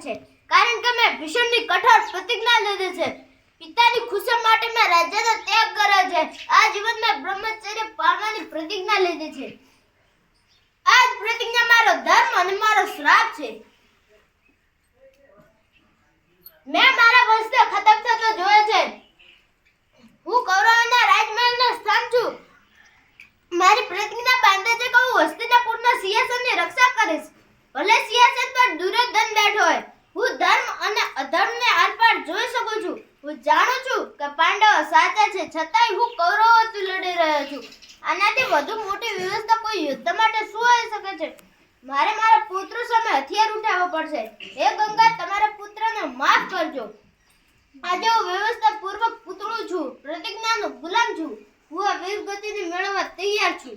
છે. કારણ કે મેં ભીષણની કઠોર પ્રતિજ્ઞા લીધી છે. પિતાની ખુશી માટે મેં રાજ્યનો ત્યાગ કર્યો છે. આ જીવન મેં બ્રહ્મચર્ય પાળવાની પ્રતિજ્ઞા લીધી છે. આ પ્રતિજ્ઞા મારો ધર્મ અને મારો શ્રાપ છે. મેં મારા વંશને ખતમ થતો જોયો છે. હું કૌરવના રાજમહેલનો સ્થાન છું. મારી પ્રતિજ્ઞા જાણું છું કે પાંડવો સાચા છે, છતાંય હું કૌરવોથી લડી રહ્યો છું. આનાથી વધુ મોટી વ્યવસ્થા કોઈ યુદ્ધ માટે શું હોઈ શકે છે? મારે મારા પુત્ર સામે હથિયાર ઉઠાવવો પડશે. હે ગંગા, તમારા પુત્રને માફ કરજો. આજે હું વ્યવસ્થા પૂર્વક છું, પ્રતિજ્ઞાનો ગુલામ છું. હું આ વીર ગતિને મેળવવા તૈયાર છું.